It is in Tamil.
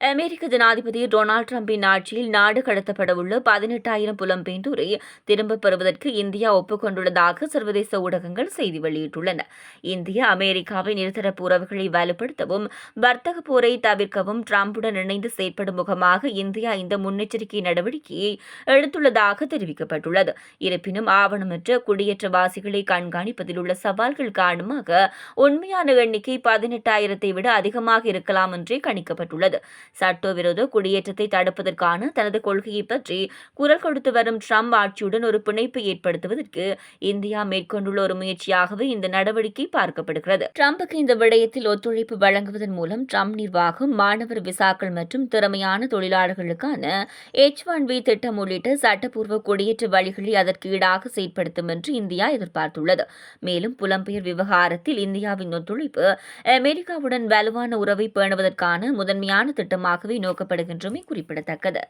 அமெரிக்க ஜனாதிபதி டொனால்டு டிரம்பின் ஆட்சியில் நாடு கடத்தப்படவுள்ள பதினெட்டாயிரம் புலம்பெயர்ந்தோரை திரும்பப் பெறுவதற்கு இந்தியா ஒப்புக்கொண்டுள்ளதாக சர்வதேச ஊடகங்கள் செய்தி வெளியிட்டுள்ளன. இந்தியா அமெரிக்காவின் இருதரப்பு உறவுகளை வலுப்படுத்தவும் வர்த்தக போரை தவிர்க்கவும் டிரம்புடன் இணைந்து செயற்படும் முகமாக இந்தியா இந்த முன்னெச்சரிக்கை நடவடிக்கையை எடுத்துள்ளதாக தெரிவிக்கப்பட்டுள்ளது. இருப்பினும் ஆவணமற்ற குடியேற்றவாசிகளை கண்காணிப்பதில் உள்ள சவால்கள் காரணமாக உண்மையான எண்ணிக்கை பதினெட்டாயிரத்தை விட அதிகமாக இருக்கலாம் என்றே கணிக்கப்பட்டுள்ளது. சட்டவிரோத குடியேற்றத்தை தடுப்பதற்கான தனது கொள்கையை பற்றி குரல் கொடுத்து வரும் ட்ரம்ப் ஆட்சியுடன் ஒரு பிணைப்பை ஏற்படுத்துவதற்கு இந்தியா மேற்கொண்டுள்ள ஒரு முயற்சியாகவே இந்த நடவடிக்கை பார்க்கப்படுகிறது. ட்ரம்புக்கு இந்த விடயத்தில் ஒத்துழைப்பு வழங்குவதன் மூலம் ட்ரம்ப் நிர்வாகம் மாணவர் விசாக்கள் மற்றும் திறமையான தொழிலாளர்களுக்கான எச் ஒன் வி திட்டம் உள்ளிட்ட சட்டப்பூர்வ குடியேற்ற வழிகளை அதற்கு ஈடாக செயற்படுத்தும் என்று இந்தியா எதிர்பார்த்துள்ளது. மேலும் புலம்பெயர் விவகாரத்தில் இந்தியாவின் ஒத்துழைப்பு அமெரிக்காவுடன் வலுவான உறவை பேணுவதற்கான முதன்மையான திட்டம் திட்டமாகவே நோக்கப்படுகின்றமை குறிப்பிடத்தக்கது.